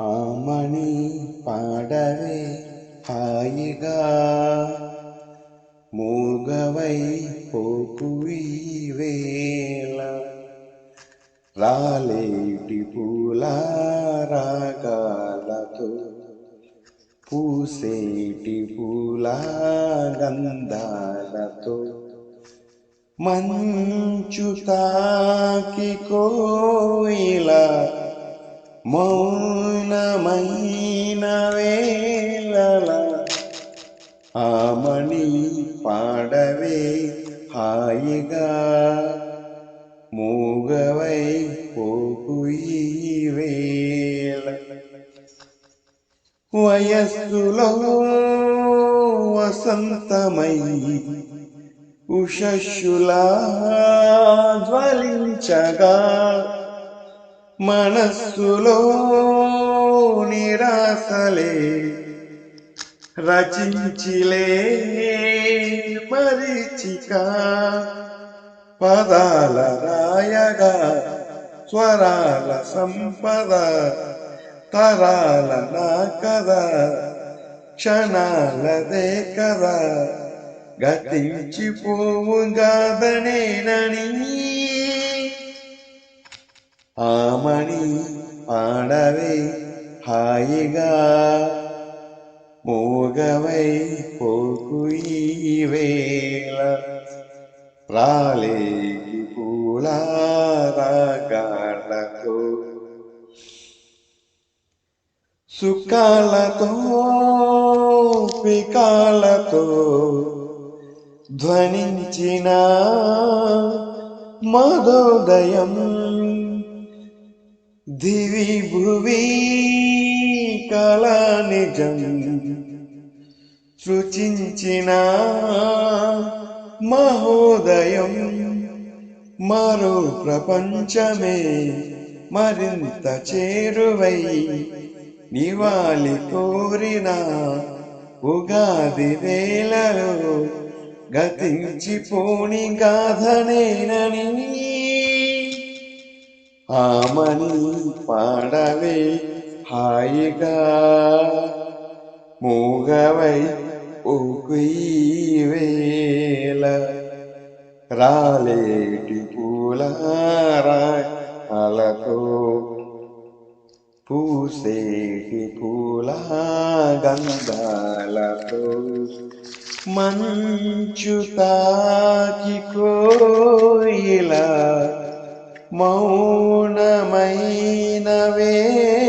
ఆమణి పాడవే హాయిగా. మూగవై పోకువి వేళ. రాలేటి పూల రాగాలతో పూసేటి పూల గంధాలతో మంచు తాకి కోయిల మౌనమైన వేళల ఆమణి పాడవే హాయిగా. మూగవై పోకు ఈ వేళ. వయస్సులో వసంతమై ఉషస్సులా జ్వలించగా మనస్సులో నిరాశలే రచించిలే మరిచిక. పదాల రాయగా స్వరాల సంపద తరాల నా కదా క్షణాలదే కదా గతించిపోవుగాదనేనని ఆమణి పాడవే హాయిగా మూగవై పోకు ఈ వేళ రాలేకి పూలారాగాళ్ళతో సుఖాలతో వికాలతో ధ్వనించిన మధోదయం దివి భువి కళా నిజం సృచించిన మహోదయం మరో ప్రపంచమే మరింత చేరువై నివాలి కోరిన ఉగాది వేళలో గతించిపోని గాథనేనని ఆమని పాడవే హాయిగా మూగవై ఓకు ఈ వేళ రాలేటి పూల రాలతో పూసేటి పూల గంధాలతో మంచు తాకి కోయిలా మౌనమైన వేళల